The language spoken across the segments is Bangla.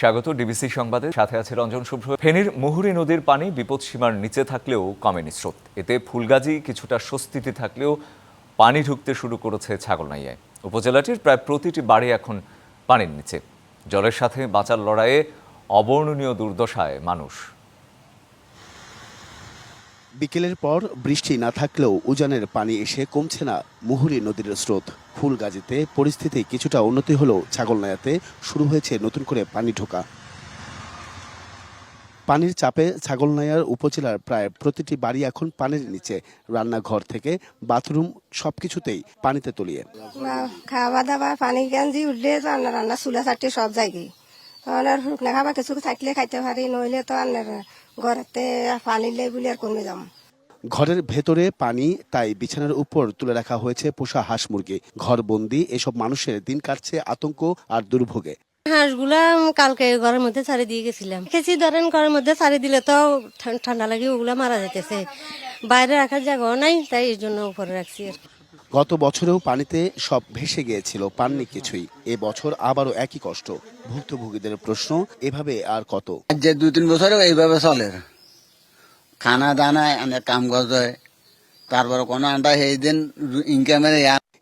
স্বাগত ডিবিসি সংবাদের সাথে আছে রঞ্জন শুভ্র। ফেনীর মুহুরী নদীর পানি বিপদসীমার নিচে থাকলেও কমেনি স্রোত। এতে ফুলগাজী কিছুটা স্বস্তিতে থাকলেও পানি ঢুকতে শুরু করেছে ছাগলনাইয়ায় উপজেলাটির প্রায় প্রতিটি বাড়ি এখন পানির নিচে। জলের সাথে বাঁচার লড়াইয়ে অবর্ণনীয় দুর্দশায় মানুষ। বিকেলের পর বৃষ্টি না থাকলেও উজানের পানি এসে কমছে না। মুহুরী নদীর স্রোত, ফুলগাজীতে পরিস্থিতি কিছুটা উন্নতি হলেও ছাগলনায়াতে শুরু হয়েছে নতুন করে পানি ঢোকা। পানির চাপে ছাগলনাইয়ার উপজেলার প্রায় প্রতিটি বাড়ি এখন পানির নিচে। রান্নাঘর থেকে বাথরুম সবকিছুতেই পানিতে তলিয়ে। খাওয়া দাওয়া পানি গেঞ্জি উঠলে তো রান্না চুলা চারটে সব জায়গায়। খাবার কিছু থাকলে খাইতে পারি, নইলে তো আর ঘরেতে পানি লে বলে আর কমে যাম ঘরের ভেতরে পানি তাই বিছানার উপর তুলে রাখা হয়েছে পোষা হাঁস মুরগি। ঘরবন্দি এসব মানুষের দিন কাটছে আতঙ্ক আর দুর্ভোগে। হাঁসগুলা কালকে ঘরের মধ্যে ছাড়ি দিয়ে গেছিলাম। খেছি ধরেন ঘরের মধ্যে ছাড়ি দিলে তো ঠান- ঠান্ডা লাগে ওগুলা মারা যেতেছে বাইরে রাখার জায়গাও নাই তাই এই জন্য উপরে রাখছি আর কি। গত বছরেও পানিতে সব ভেসে গিয়েছিল পাননি কিছুই। এ বছর আবারও একই কষ্ট। ভুক্তভোগীদের প্রশ্ন এভাবে আর কত? যে দু তিন বছর এইভাবে চলে। খানা দানা অনেক কাম হয়। তারপরে কোনো আন্ডা সেই দিন ইনকামের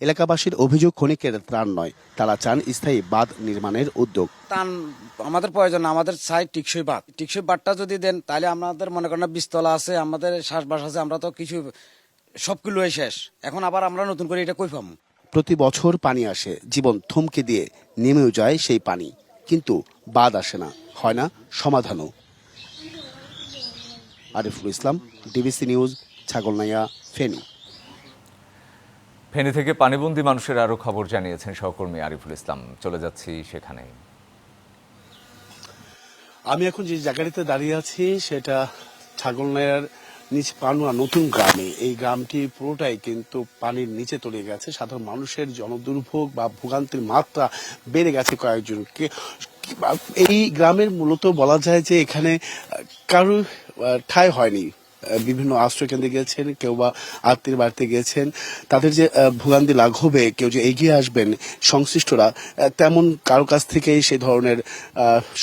এলাকাবাসীর অভিযোগ ক্ষণিকের ত্রাণ নয়। তারা চান স্থায়ী বাঁধ নির্মাণের উদ্যোগ। টান আমাদের প্রয়োজন আমাদের চাই টিকসই বাদ টিকসই বাদটা যদি দেন তাহলে আমাদের মনে করেন না বীজতলা আছে আমাদের শ্বাসবাস আছে আমরা তো কিছু সবগুলো শেষ। এখন আবার আমরা নতুন করে এটা কই পাবো প্রতি বছর পানি আসে জীবন থমকে দিয়ে নেমেও যায় সেই পানি। কিন্তু বাদ আসে না হয় না সমাধানও। Ariful Islam DBC news Chhagalnaiya Feni. Feni থেকে পানিবন্দী মানুষের আরও খবর জানিয়েছেন সহকর্মী আরিফুল ইসলাম। চলে যাচ্ছি সেখানে আমি এখন যে জায়গাটিতে দাঁড়িয়ে আছি সেটা ছাগলনাইয়ার নিচ পানুয়া নতুন গ্রামে। এই গ্রামটি পুরোটাই কিন্তু পানির নিচে তলে গেছে। সাধারণ মানুষের জনদুর্ভোগ বা ভোগান্তির মাত্রা বেড়ে গেছে কয়েকজনকে। এই গ্রামের মূলত বলা যায় যে এখানে কারও ঠাঁই হয়নি। বিভিন্ন আশ্রয় কেন্দ্রে গিয়েছেন, কেউ বা আত্মীয় বাড়িতে গিয়েছেন। তাদের যে ভোগান্তি লাঘবে, কেউ যে এগিয়ে আসবেন, সংশ্লিষ্টরা তেমন কারও কাছ থেকেই সেই ধরনের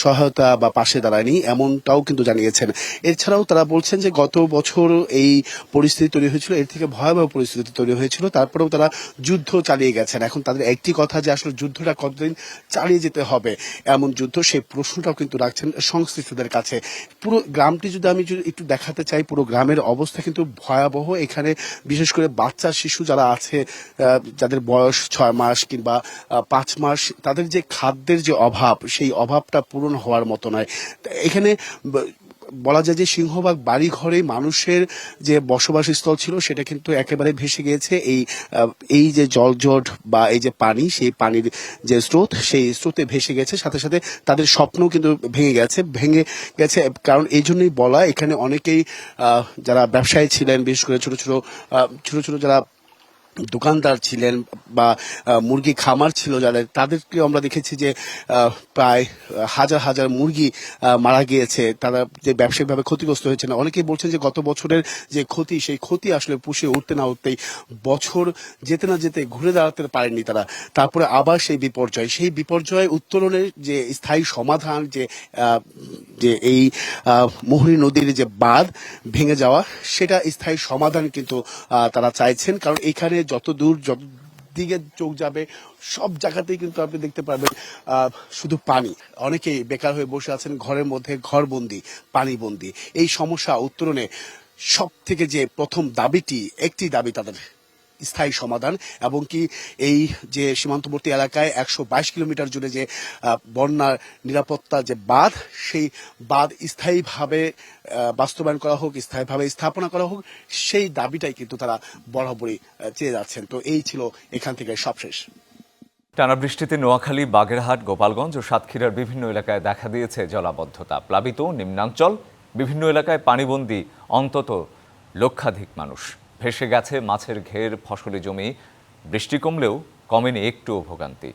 সহায়তা বা পাশে দাঁড়ায়নি, এমনটাও কিন্তু জানিয়েছেন। এছাড়াও তারা বলছেন যে, গত বছর এই পরিস্থিতি তৈরি হয়েছিল, এর থেকে ভয়াবহ পরিস্থিতি তৈরি হয়েছিল, তারপরেও তারা যুদ্ধ চালিয়ে গেছেন। এখন তাদের একটি কথা যে, আসলে যুদ্ধটা কতদিন চালিয়ে যেতে হবে, এমন যুদ্ধ সেই প্রশ্নটাও কিন্তু রাখছেন সংশ্লিষ্টদের কাছে। পুরো গ্রামটি যদি আমি যদি একটু দেখাতে চাই, পুরো গ্রামের অবস্থা কিন্তু ভয়াবহ। এখানে বিশেষ করে বাচ্চা, শিশু যারা আছে যাদের বয়স ছয় মাস কিংবা পাঁচ মাস, তাদের যে খাদ্যের যে অভাব, সেই অভাবটা পূরণ হওয়ার মতো নয়। এখানে বলা যায় যে সিংহভাগ বাড়ি ঘরে মানুষের যে বসবাস স্থল ছিল, সেটা কিন্তু একেবারে ভেসে গিয়েছে। এই এই যে জলজট বা এই যে পানি, সেই পানির যে স্রোত, সেই স্রোতে ভেসে গেছে। সাথে সাথে তাদের স্বপ্ন কিন্তু ভেঙে গেছে ভেঙে গেছে। কারণ এই জন্যই বলা, এখানে অনেকেই যারা ব্যবসায়ী ছিলেন, বিশেষ করে ছোট ছোট ছোট ছোট যারা দোকানদার ছিলেন বা মুরগি খামার ছিল যাদের, তাদেরকে আমরা দেখেছি যে প্রায় হাজার হাজার মুরগি মারা গিয়েছে। তারা যে ব্যবসায়িকভাবে ক্ষতিগ্রস্ত হয়েছেন। অনেকেই বলছেন যে গত বছরের যে ক্ষতি, সেই ক্ষতি আসলে পুষে উঠতে না উঠতেই বছর যেতে না যেতে ঘুরে দাঁড়াতে পারেননি তারা। তারপরে আবার সেই বিপর্যয়। সেই বিপর্যয় উত্তোলনের যে স্থায়ী সমাধান, যে যে এই মুহুরী নদীর যে বাঁধ ভেঙে যাওয়া, সেটা স্থায়ী সমাধান কিন্তু তারা চাইছেন। কারণ এখানে যত দূর দিকে চোখ যাবে, সব জায়গাতেই কিন্তু আপনি দেখতে পারবেন শুধু পানি। অনেকেই বেকার হয়ে বসে আছেন ঘরের মধ্যে, ঘরবন্দি, পানিবন্দি। এই সমস্যা উত্তরণে সব থেকে যে প্রথম দাবিটি, একটি দাবি তাদের স্থায়ী সমাধান এবং কি এই যে সীমান্তবর্তী এলাকায় একশো বাইশ কিলোমিটার জুড়ে যে বন্যার নিরাপত্তা যে বাঁধ, সেই বাঁধ স্থায়ীভাবে বাস্তবায়ন করা হোক, স্থায়ীভাবে স্থাপনা করা হোক, সেই দাবিটাই কিন্তু তারা বরাবরই চেয়ে যাচ্ছেন। তো এই ছিল এখান থেকে সবশেষ। টানা বৃষ্টিতে নোয়াখালী, বাগেরহাট, গোপালগঞ্জ ও সাতক্ষীরার বিভিন্ন এলাকায় দেখা দিয়েছে জলাবদ্ধতা। প্লাবিত, নিম্নাঞ্চল, বিভিন্ন এলাকায় পানিবন্দী, অন্তত লক্ষাধিক মানুষ। ভেসে গেছে মাছের ঘের ফসলি জমি। বৃষ্টি কমলেও কমেনি একটুও ভোগান্তি।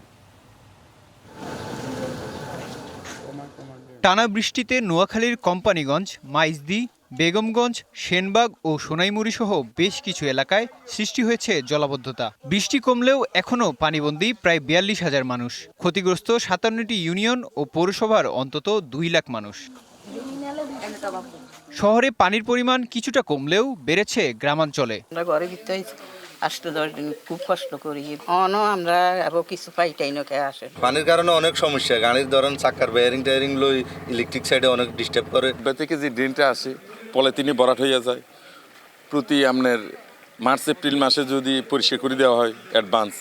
টানা বৃষ্টিতে নোয়াখালীর কোম্পানিগঞ্জ মাইজদি বেগমগঞ্জ সেনবাগ ও সোনাইমুড়ি সহ বেশ কিছু এলাকায় সৃষ্টি হয়েছে জলাবদ্ধতা। বৃষ্টি কমলেও এখনও পানিবন্দী প্রায় বিয়াল্লিশ হাজার মানুষ। ক্ষতিগ্রস্ত সাতান্নটি ইউনিয়ন ও পৌরসভার অন্তত দুই লাখ মানুষ। শহরে পানির পরিমাণ কিছুটা কমলেও বেড়েছে গ্রামাঞ্চলে। আমরা ঘরে ভিতরে আসতে দশ দিন খুব কষ্ট করি। অনও আমরা আরও কিছু পাইটাই না কে আসে। পানির কারণে অনেক সমস্যা। গাড়ির ধরেন চাক্কার বেয়ারিং টেয়ারিং লই ইলেকট্রিক সাইডে অনেক ডিস্টার্ব করে। থেকে যে ড্রেনটা আসে পলিথিনে ভরাট হইয়া যায়। প্রতি আপনার মার্চ এপ্রিল মাসে যদি পরিষ্কার করে দেওয়া হয় অ্যাডভান্স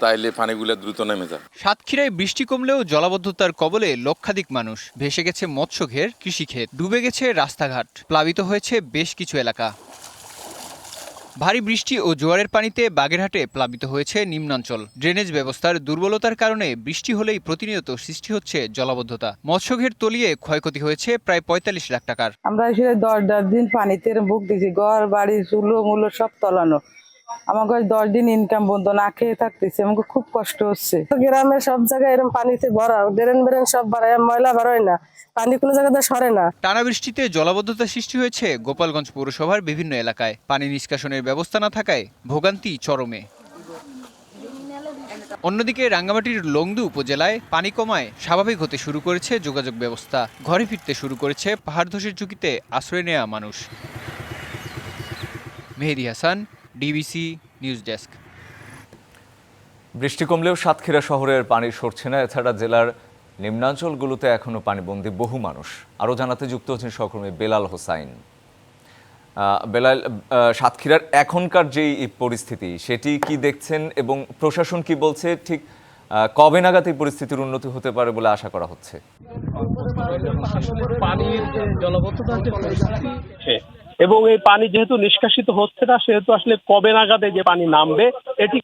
তাইলে পানিগুলো দ্রুত নেমে যায় সাতক্ষীরায় বৃষ্টি কমলেও জলাবদ্ধতার কবলে লক্ষাধিক মানুষ। ভেসে গেছে মৎস্যঘের কৃষিক্ষেত। ডুবে গেছে রাস্তাঘাট। প্লাবিত হয়েছে বেশ কিছু এলাকা। ভারী বৃষ্টি ও জোয়ারের পানিতে বাগেরহাটে প্লাবিত হয়েছে নিম্নাঞ্চল। ড্রেনেজ ব্যবস্থার দুর্বলতার কারণে বৃষ্টি হলেই প্রতিনিয়ত সৃষ্টি হচ্ছে জলাবদ্ধতা। মৎস্যঘের তলিয়ে ক্ষয়ক্ষতি হয়েছে প্রায় পঁয়তাল্লিশ লাখ টাকার। আমরা এসে দশ দশ দিন পানিতে বুক দিছি ঘর বাড়ি চুলো মুলো সব তলানো। আমাকে দশ দিন ইনকাম বন্ধ না খেয়ে থাকতেছি আমাকে খুব কষ্ট হচ্ছে। গ্রামে সব জায়গায় এরকম পানিতে ভরা ড্রেন বেরেন সব বাড়ায় ময়লা বাড়ায় না। পানি কোনো জায়গাতে সরে না। টানা বৃষ্টিতে জলাবদ্ধতা সৃষ্টি হয়েছে গোপালগঞ্জ পৌরসভার বিভিন্ন এলাকায়। পানি নিষ্কাশনের ব্যবস্থা না থাকায় ভোগান্তি চরমে। অন্যদিকে রাঙ্গামাটির লংদু উপজেলায় পানি কমায় স্বাভাবিক হতে শুরু করেছে যোগাযোগ ব্যবস্থা। ঘরে ফিরতে শুরু করেছে পাহাড় ধসের ঝুঁকিতে আশ্রয় নেওয়া মানুষ। Mehedi Hasan DBC news desk বৃষ্টি কমলেও সাতক্ষীরা শহরের পানি সরছে না। এছাড়া জেলার নিম্নাঞ্চলগুলোতে এখনও পানিবন্দী বহু মানুষ। আরও জানাতে যুক্ত হচ্ছেন সহকর্মী বেলাল হোসাইন। আহ, বেলাল আহ, সাতক্ষীরার এখনকার যেই পরিস্থিতি সেটি কি দেখছেন এবং প্রশাসন কি বলছে? ঠিক আহ, কবে নাগাদ এই পরিস্থিতির উন্নতি হতে পারে বলে আশা করা হচ্ছে? পানির জলবদ্ধতার যে পরিস্থিতি এবং এই পানি যেহেতু নিষ্কাশিত হচ্ছে না, সেহেতু আসলে কবে নাগাদে যে পানি নামবে, এটি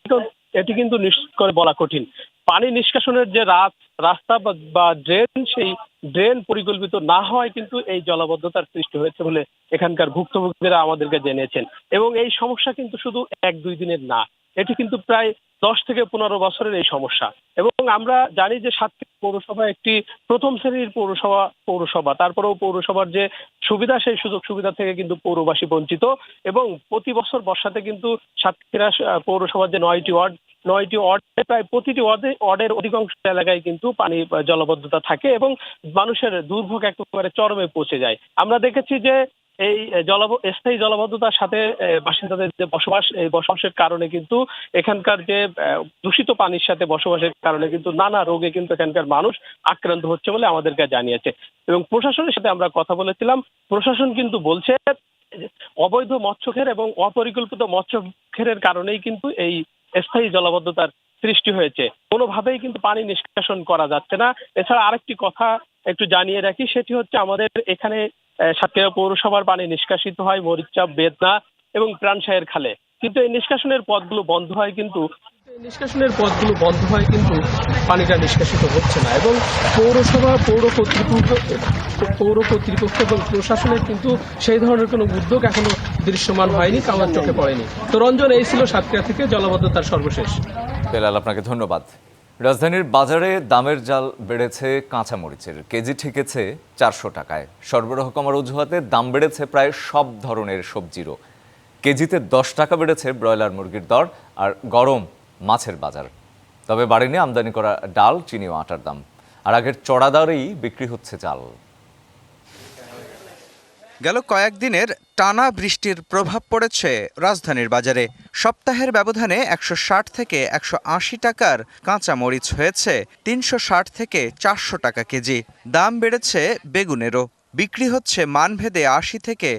এটি কিন্তু নিশ্চিত করে বলা কঠিন। পানি নিষ্কাশনের যে রাত, রাস্তা বা ড্রেন, সেই ড্রেন পরিকল্পিত না হয় কিন্তু এই জলাবদ্ধতার সৃষ্টি হয়েছে বলে এখানকার ভুক্তভোগীরা আমাদেরকে জেনেছেন। এবং এই সমস্যা কিন্তু শুধু এক দুই দিনের না এটি কিন্তু প্রায় দশ থেকে পনেরো বছরের এই সমস্যা। এবং আমরা জানি যে সাতক্ষীরা পৌরসভা একটি প্রথম শ্রেণির পৌরসভা পৌরসভা। তারপরেও পৌরসভার যে সুবিধা, সেই সুযোগ সুবিধা থেকে কিন্তু পৌরবাসী বঞ্চিত। এবং প্রতি বছর বর্ষাতে কিন্তু সাতক্ষীরা পৌরসভার যে নয়টি ওয়ার্ড, নয়টি ওয়ার্ডে প্রায় প্রতিটি ওয়ার্ডে, ওয়ার্ডের অধিকাংশ এলাকায় কিন্তু পানি জলবদ্ধতা থাকে এবং মানুষের দুর্ভোগ একেবারে চরমে পৌঁছে যায়। আমরা দেখেছি যে এই জল স্থায়ী জলবদ্ধতার সাথে বাসিন্দাদের যে বসবাস, এই বসবাসের কারণে কিন্তু এখানকার যে দূষিত পানির সাথে বসবাসের কারণে কিন্তু নানা রোগে কিন্তু এখানকার মানুষ আক্রান্ত হচ্ছে বলে আমাদেরকে জানিয়েছে। এবং প্রশাসনের সাথে আমরা কথা বলেছিলাম। প্রশাসন কিন্তু বলছে অবৈধ মৎস্যঘের এবং অপরিকল্পিত মৎস্যঘেরের কারণেই কিন্তু এই স্থায়ী জলাবদ্ধতার সৃষ্টি হয়েছে। কোনোভাবেই কিন্তু পানি নিষ্কাশন করা যাচ্ছে না। এছাড়া আরেকটি কথা একটু জানিয়ে রাখি, সেটি হচ্ছে আমাদের এখানে সাতক্ষীরা পৌরসভার পানি নিষ্কাশিত হয় মরিচাপ বেদনা এবং প্রাণশাহের খালে। কিন্তু এই নিষ্কাশনের পথগুলো বন্ধ হয় কিন্তু নিষ্কাশনের পথগুলো বন্ধ হয় কিন্তু পানিটা নিষ্কাশিত হচ্ছে না এবং পৌরসভা পৌর কর্তৃপক্ষ পৌর কর্তৃপক্ষ এবং প্রশাসনের কিন্তু সেই ধরনের কোনো উদ্যোগ এখনও দৃশ্যমান হয়নি কামার চোখে পড়েনি। তো রঞ্জন এই ছিল সাতক্ষীরা থেকে জলবদ্ধতার সর্বশেষ। বেলাল আপনাকে ধন্যবাদ। রাজধানীর বাজারে দামের জাল বেড়েছে কাঁচামরিচের। কেজি ঠেকেছে চারশো টাকায়। সরবরাহ কমার অজুহাতে দাম বেড়েছে প্রায় সব ধরনের সবজিরও। কেজিতে দশ টাকা বেড়েছে ব্রয়লার মুরগির দর আর গরম মাছের বাজার। তবে বাড়ি বাড়েনি আমদানি করা ডাল, চিনি ও আটার দাম। আর আগের চড়া দরেই বিক্রি হচ্ছে চাল গেল কয়েকদিনের টানা বৃষ্টির প্রভাব পড়েছে রাজধানীর বাজারে। সপ্তাহের ব্যবধানে একশো ষাট থেকে একশো আশি টাকার কাঁচা মরিচ হয়েছে তিনশো ষাট থেকে চারশো টাকা কেজি। দাম বেড়েছে বেগুনেরও। বিক্রি হচ্ছে মানভেদে আশি থেকে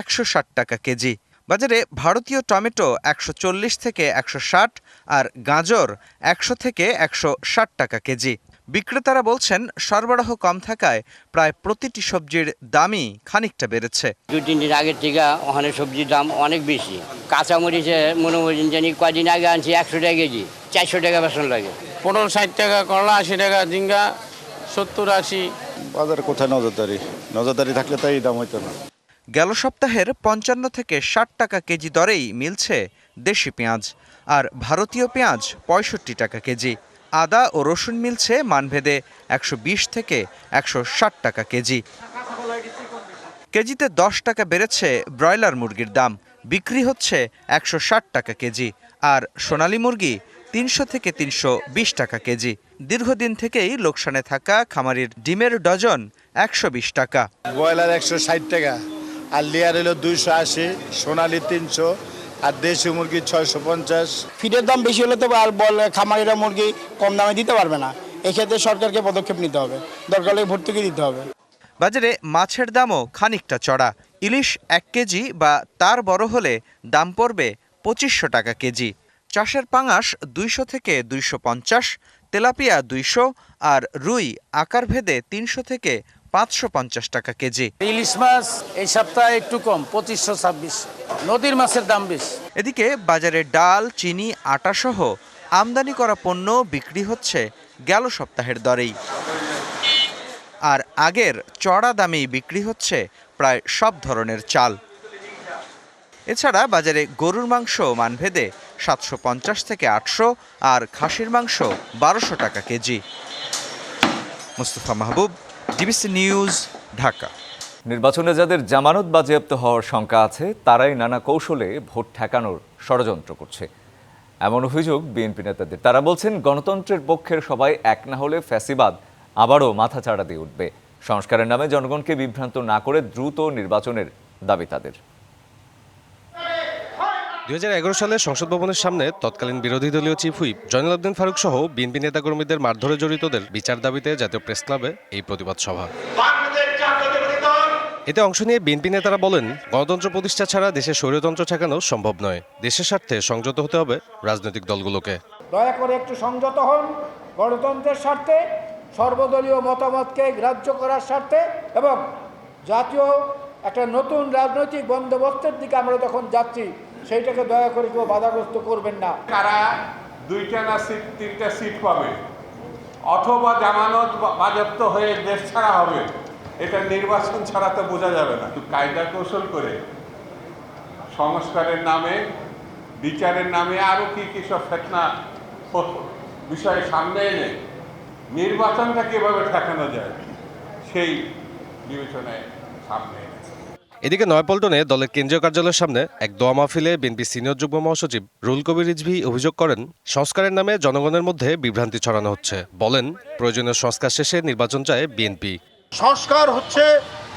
একশো ষাট টাকা কেজি। বাজারে ভারতীয় টমেটো একশো চল্লিশ থেকে একশো ষাট আর গাজর একশো থেকে একশো ষাট টাকা কেজি। বিক্রেতারা বলছেন সরবরাহ কম থাকায় প্রায় প্রতিটি সবজির দামই খানিকটা বেড়েছে। দুই তিন দিন আগের থেকে ওখানে সবজির দাম অনেক বেশি। কাঁচা মরিচে মনে করেন জানি কদিন আগে আনছি একশো টাকা কেজি চারশো টাকা বেতন লাগে। পনেরো ষাট টাকা করলা আশি টাকা ঝিঙ্গা সত্তর আশি। বাজার কোথায় নজরদারি? নজরদারি থাকলে তাই দাম হইতো না। গেল সপ্তাহের পঞ্চান্ন থেকে ষাট টাকা কেজি দরেই মিলছে দেশি পেঁয়াজ আর ভারতীয় পেঁয়াজ পঁয়ষট্টি টাকা কেজি। আদা ও রসুন মিলছে মানভেদে একশো বিশ থেকে একশো ষাট টাকা কেজি। কেজিতে দশ টাকা বেড়েছে ব্রয়লার মুরগির দাম, বিক্রি হচ্ছে একশো ষাট টাকা কেজি আর সোনালী মুরগি তিনশো থেকে তিনশো বিশ টাকা কেজি। দীর্ঘদিন থেকেই লোকসানে থাকা খামারির ডিমের ডজন একশো বিশ টাকা। ব্রয়লার একশো ষাট টাকা আর লেয়ার হলো দুইশো আশি, সোনালি তিনশো আর দেশি মুরগি ছয়শো পঞ্চাশ। ফিডের দাম বেশি হলে তো আর বল খামারিরা মুরগি কম দামে দিতে পারবে না। এক্ষেত্রে সরকারকে পদক্ষেপ নিতে হবে। দরকার হলে ভর্তুকি দিতে হবে। বাজারে মাছের দামও খানিকটা চড়া। ইলিশ এক কেজি বা তার বড় হলে দাম পড়বে পঁচিশশো টাকা কেজি। চাষের পাঙাশ দুইশো থেকে দুইশো পঞ্চাশ তেলাপিয়া দুইশো আর রুই আকার ভেদে তিনশো থেকে পাঁচশো পঞ্চাশ টাকা কেজি। ইলিশ মাছ এই সপ্তাহে একটু কম পঁচিশশো ছাব্বিশ। নদীর মাছের দাম বেশি। এদিকে বাজারে ডাল চিনি আটা সহ আমদানি করা পণ্য বিক্রি হচ্ছে গেল সপ্তাহের দরেই। আর আগের চড়া দামেই বিক্রি হচ্ছে প্রায় সব ধরনের চাল। এছাড়া বাজারে গরুর মাংস মানভেদে সাতশো পঞ্চাশ থেকে আটশো আর খাসির মাংস বারোশো টাকা kg. Mustafa Mahbub DBC news, Dhaka. নির্বাচনে যাদের জামানত বাজেয়াপ্ত হওয়ার শঙ্কা আছে, তারাই নানা কৌশলে ভোট ঠেকানোর ষড়যন্ত্র করছে। এমন অভিযোগ বিএনপি নেতাদের। তারা বলছেন, গণতন্ত্রের পক্ষের সবাই এক না হলে ফ্যাসিবাদ আবারও মাথা চাড়া দিয়ে উঠবে। সংস্কারের নামে জনগণকে বিভ্রান্ত না করে দ্রুত নির্বাচনের দাবি তাদের। দুই হাজার এগারো সালে সংসদ ভবনের সামনে তৎকালীন বিরোধী দলীয় চিফ হুইপ জয়নুল আবদিন ফারুক সহ বিএনপি নেতাকর্মীদের মারধরে জড়িতদের বিচার দাবিতে জাতীয় প্রেস ক্লাবে এই প্রতিবাদ সভা। এতে অংশ নিয়ে বিএনপি নেতারা বলেন, গণতন্ত্র প্রতিষ্ঠা ছাড়া দেশের স্বৈরতন্ত্র ঠেকানো সম্ভব নয়। দেশের স্বার্থে সংযত হতে হবে রাজনৈতিক দলগুলোকে। দয়া করে একটু সংযত হন গণতন্ত্রের স্বার্থে, সর্বদলীয় মতামতকে গ্রাহ্য করার স্বার্থে এবং জাতীয় একটা নতুন রাজনৈতিক বন্দোবস্তের দিকে আমরা যখন যাচ্ছি সেইটাকে দয়া করে কেউ বাধাগ্রস্ত করবেন না। কারা দুইটা না সিট, তিনটা সিট পাবে। অথবা জামানত বা- বাজেয়াপ্ত হয়ে দেশ ছাড়া হবে। এটা নির্বাচন ছাড়া তো বোঝা যাবে না। কায়দা কৌশল করে সংস্কারের নামে, বিচারের নামে আরও কি কী সব ফেতনা বিষয় সামনে এনে নির্বাচনটা কীভাবে ঠেকানো যায়, সেই বিবেচনায় সামনে এদিকে নয়াপল্টনে দলের কেন্দ্রীয় কার্যালয়ের সামনে এক দোয়া মাহফিলে বিএনপি সিনিয়র যুগ্ম মহাসচিব রুল কবির রিজভি অভিযোগ করেন, সংস্কারের নামে জনগণের মধ্যে বিভ্রান্তি ছড়ানো হচ্ছে। বলেন, প্রয়োজনীয় সংস্কার শেষে নির্বাচন চায় বিএনপি। সংস্কার হচ্ছে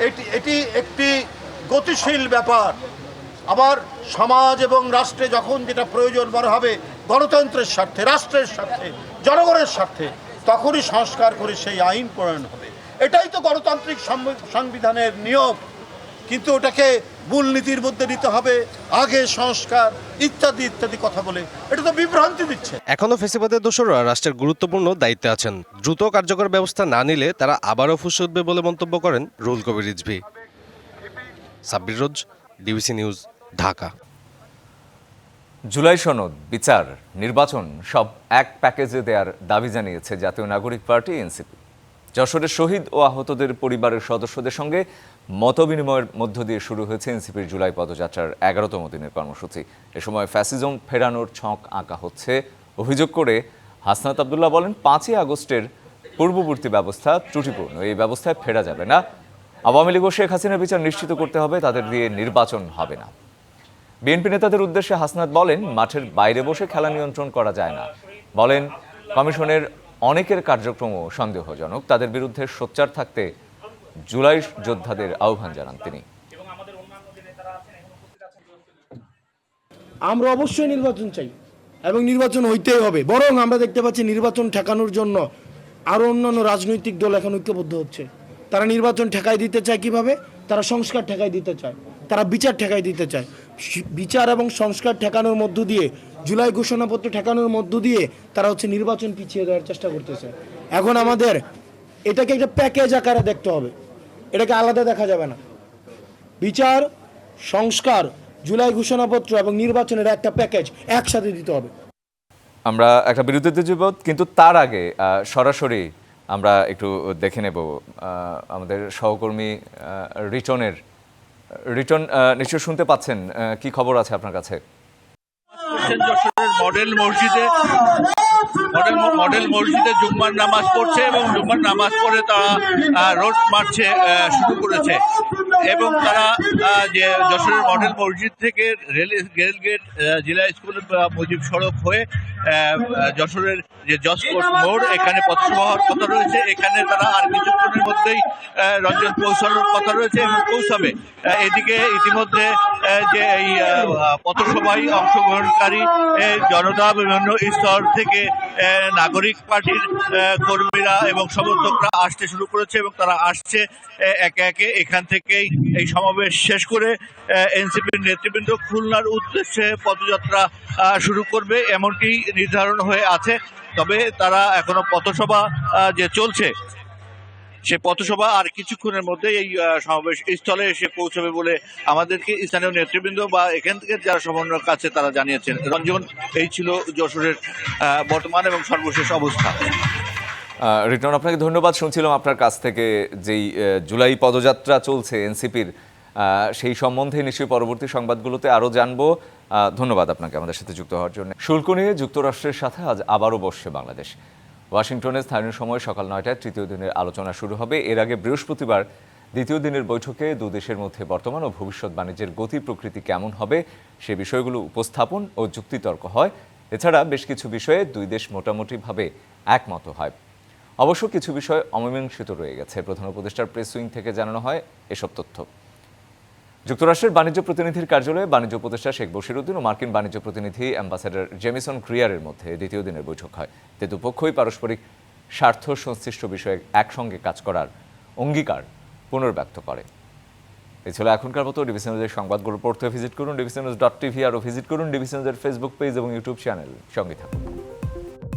এটি এটি একটি গতিশীল ব্যাপার। আবার সমাজ এবং রাষ্ট্রে যখন যেটা প্রয়োজন মনে হবে, গণতন্ত্রের স্বার্থে, রাষ্ট্রের স্বার্থে, জনগণের স্বার্থে, তখনই সংস্কার করে সেই আইন প্রণয়ন হবে। এটাই তো গণতান্ত্রিক সংবিধানের নিয়ম। কিন্তু ওটাকে মূলনীতির মধ্যে নিতে হবে আগে সংস্কার ইত্যাদি ইত্যাদি কথা বলে। এটা তো বিভ্রান্তি দিচ্ছে। এখনও ফেসিবাদের দোসররা রাষ্ট্রের গুরুত্বপূর্ণ দায়িত্বে আছেন। দ্রুত কার্যকর ব্যবস্থা না নিলে তারা আবারও ফুসে উঠবে বলে মন্তব্য করেন Ruhul Kabir Rizvi. Sabbir Roz DBC news Dhaka. July সনদ বিচার নির্বাচন সব এক প্যাকেজে দেওয়ার দাবি জানিয়েছে জাতীয় নাগরিক পার্টি এনসিপি। যশোরের শহীদ ও আহতদের পরিবারের সদস্যদের সঙ্গে মতবিনিময়ের মধ্য দিয়ে শুরু হয়েছে এনসিপির জুলাই পদযাত্রার এগারোতম দিনের কর্মসূচি। এ সময় ফ্যাসিজম ফেরানোর ছক আঁকা হচ্ছে। অভিযোগ করে হাসনাত আবদুল্লাহ বলেন, পাঁচই আগস্টের পূর্ববর্তী ব্যবস্থা ত্রুটিপূর্ণ। এই ব্যবস্থায় ফেরা যাবে না। আওয়ামী লীগ ও শেখ হাসিনার বিচার নিশ্চিত করতে হবে, তাদের দিয়ে নির্বাচন হবে না। বিএনপি নেতাদের উদ্দেশ্যে হাসনাত বলেন, মাঠের বাইরে বসে খেলা নিয়ন্ত্রণ করা যায় না। বলেন, কমিশনের অনেকের কার্যক্রমও সন্দেহজনক। তাদের বিরুদ্ধে সোচ্চার থাকতে জুলাই যোদ্ধাদের আহ্বান জানান তিনি। আমরা অবশ্যই নির্বাচন চাই এবং নির্বাচন হইতেই হবে। বরং আমরা দেখতে পাচ্ছি নির্বাচন ঠেকানোর জন্য আরও অন্যান্য রাজনৈতিক দল এখন ঐক্যবদ্ধ হচ্ছে। তারা নির্বাচন ঠেকাই দিতে চায় কীভাবে? তারা সংস্কার ঠেকাই দিতে চায়। তারা বিচার ঠেকাই দিতে চায়। বিচার এবং সংস্কার ঠেকানোর মধ্য দিয়ে, জুলাই ঘোষণাপত্র ঠেকানোর মধ্য দিয়ে তারা হচ্ছে নির্বাচন পিছিয়ে দেওয়ার চেষ্টা করতেছে। এখন আমাদের এটাকে একটা প্যাকেজ আকারে দেখতে হবে। এটাকে আলাদা দেখা যাবে না। বিচার সংস্কার জুলাই ঘোষণাপত্র এবং নির্বাচনের একটা প্যাকেজ একসাথে দিতে হবে। আমরা একটা বিরতিতে যাব কিন্তু তার আগে সরাসরি আমরা একটু দেখে নেব আমাদের সহকর্মী রিটনের রিটন নিশ্চয় শুনতে পাচ্ছেন কি খবর আছে আপনার কাছে? মডেল মসজিদে মডেল মডেল মসজিদে জুম্মার নামাজ পড়ছে এবং জুম্মার নামাজ পড়ে তারা রোড মারছে শুরু করেছে। এবং তারা যে যশোরের মডেল মসজিদ থেকে রেল রেল গেট জেলা স্কুল মুজিব সড়ক হয়ে যশোরের যে জসকোট মোড় এখানে পথসভা কথা রয়েছে। এখানে তারা আর কিছুক্ষণের মধ্যেই রঞ্জন পৌঁছানোর কথা রয়েছে এবং পৌঁছাবে। এদিকে ইতিমধ্যে যে এই পথসভায় অংশগ্রহণকারী জনতা বিভিন্ন স্তর থেকে নাগরিক পার্টির কর্মীরা এবং সমর্থকরা আসতে শুরু করেছে এবং তারা আসছে একে একে এখান থেকেই। এই সমাবেশ শেষ করে এনসিপির নেতৃবৃন্দ খুলনার উদ্দেশ্যে পদযাত্রা শুরু করবে এমনটি নির্ধারণ হয়ে আছে। তবে তারা এখনও পথসভা যে চলছে, সে পথসভা আর কিছুক্ষণের মধ্যে এই সমাবেশ স্থলে এসে পৌঁছবে বলে আমাদেরকে স্থানীয় নেতৃবৃন্দ বা এখান থেকে যারা সমন্বয়ের কাছে তারা জানিয়েছেন। রঞ্জন, এই ছিল যশোরের বর্তমান এবং সর্বশেষ অবস্থা। রিটন আপনাকে ধন্যবাদ। শুনছিলাম আপনার কাছ থেকে যেই জুলাই পদযাত্রা চলছে এনসিপির সেই সম্বন্ধে নিশ্চয়ই পরবর্তী সংবাদগুলোতে আরও জানব। ধন্যবাদ আপনাকে আমাদের সাথে যুক্ত হওয়ার জন্য। শুল্ক নিয়ে যুক্তরাষ্ট্রের সাথে আজ আবারও বসছে বাংলাদেশ। ওয়াশিংটনে স্থানীয় সময় সকাল নয়টায় তৃতীয় দিনের আলোচনা শুরু হবে। এর আগে বৃহস্পতিবার দ্বিতীয় দিনের বৈঠকে দু দেশের মধ্যে বর্তমান ও ভবিষ্যৎ বাণিজ্যের গতি প্রকৃতি কেমন হবে সে বিষয়গুলো উপস্থাপন ও যুক্তিতর্ক হয়। এছাড়া বেশ কিছু বিষয়ে দুই দেশ মোটামুটিভাবে একমত হয়। অবশ্য কিছু বিষয় অমীমাংসিত রয়ে গেছে। প্রধান উপদেষ্টার প্রেস উইং থেকে জানানো হয় এসব তথ্য। যুক্তরাষ্ট্রের বাণিজ্য প্রতিনিধির কার্যালয়ে বাণিজ্য উপদেষ্টা শেখ বশিরউদ্দিন ও মার্কিন বাণিজ্য প্রতিনিধি অ্যাম্বাসেডর জেমিসন ক্রিয়ারের মধ্যে দ্বিতীয় দিনের বৈঠক হয়। তে দুপক্ষই পারস্পরিক স্বার্থ সংশ্লিষ্ট বিষয়ে একসঙ্গে কাজ করার অঙ্গীকার পুনর্ব্যক্ত করে। এই ছিল এখনকার মতো ডিবিসি নিউজের সংবাদগুলো পড়তে ভিজিট করুন ডিবিসি নিউজ ডট টিভি আরও ভিজিট করুন ডিবিসি নিউজের ফেসবুক পেজ এবং ইউটিউব চ্যানেল। সঙ্গে থাকুন।